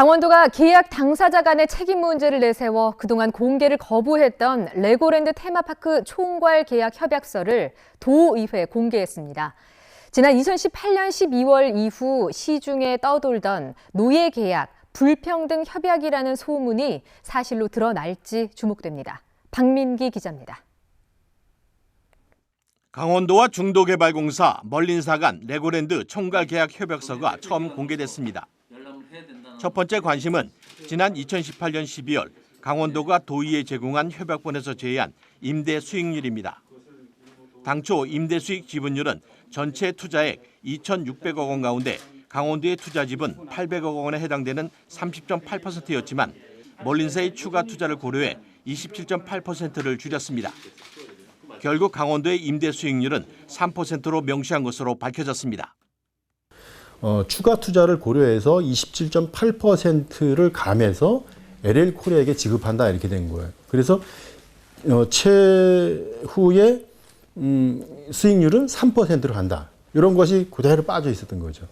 강원도가 계약 당사자 간의 책임 문제를 내세워 그동안 공개를 거부했던 레고랜드 테마파크 총괄 계약 협약서를 도의회에 공개했습니다. 지난 2018년 12월 이후 시중에 떠돌던 노예 계약, 불평등 협약이라는 소문이 사실로 드러날지 주목됩니다. 박민기 기자입니다. 강원도와 중도개발공사, 멀린사 간 레고랜드 총괄 계약 협약서가 처음 공개됐습니다. 첫 번째 관심은 지난 2018년 12월 강원도가 도의에 제공한 협약본에서 제외한 임대 수익률입니다. 당초 임대 수익 지분율은 전체 투자액 2,600억 원 가운데 강원도의 투자 지분 800억 원에 해당되는 30.8%였지만 멀린사의 추가 투자를 고려해 27.8%를 줄였습니다. 결국 강원도의 임대 수익률은 3%로 명시한 것으로 밝혀졌습니다. 어, 추가 투자를 고려해서 27.8%를 감해서 LL 코리아에게 지급한다 이렇게 된 거예요. 그래서 어, 최후의 음, 수익률은 3%로 간다. 이런 것이 그대로 빠져 있었던 거죠.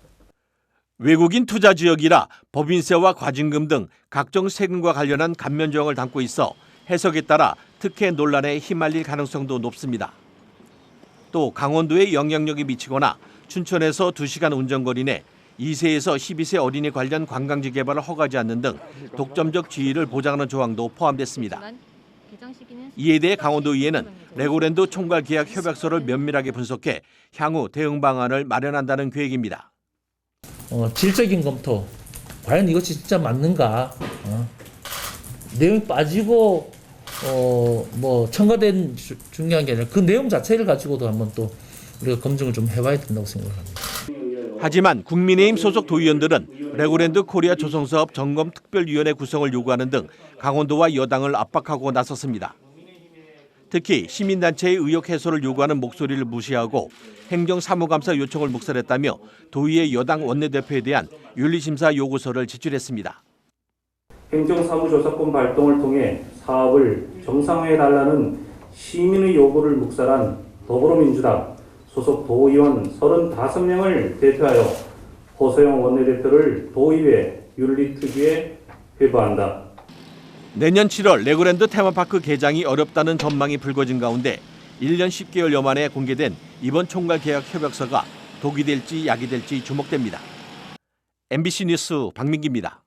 외국인 투자 지역이라 법인세와 과징금 등 각종 세금과 관련한 감면 조항을 담고 있어 해석에 따라 특혜 논란에 휘말릴 가능성도 높습니다. 또 강원도에 영향력이 미치거나 춘천에서 2시간 운전거리 내 2세에서 12세 어린이 관련 관광지 개발을 허가하지 않는 등 독점적 지위를 보장하는 조항도 포함됐습니다. 이에 대해 강원도의회는 레고랜드 총괄 계약 협약서를 면밀하게 분석해 향후 대응 방안을 마련한다는 계획입니다. 어, 질적인 검토. 과연 이것이 진짜 맞는가? 어. 내용이 빠지고 어, 뭐 첨가된 주- 중요한 게 아니라 그 내용 자체를 가지고도 한번 또 우리가 검증을 좀 해봐야 된다고 생각합니다. 하지만 국민의힘 소속 도의원들은 레고랜드 코리아 조성사업 점검 특별위원회 구성을 요구하는 등 강원도와 여당을 압박하고 나섰습니다. 특히 시민단체의 의혹 해소를 요구하는 목소리를 무시하고 행정사무감사 요청을 묵살했다며 도의회 여당 원내대표에 대한 윤리심사 요구서를 제출했습니다. 행정사무조사권 발동을 통해 사업을 정상화해달라는 시민의 요구를 묵살한 더불어민주당 소속 도의원 35명을 대표하여 호소영 원내대표를 도의회 윤리특위에 회부한다. 내년 7월 레고랜드 테마파크 개장이 어렵다는 전망이 불거진 가운데 1년 10개월여 만에 공개된 이번 총괄 계약 협약서가 독이 될지 약이 될지 주목됩니다. MBC 뉴스 박민기입니다.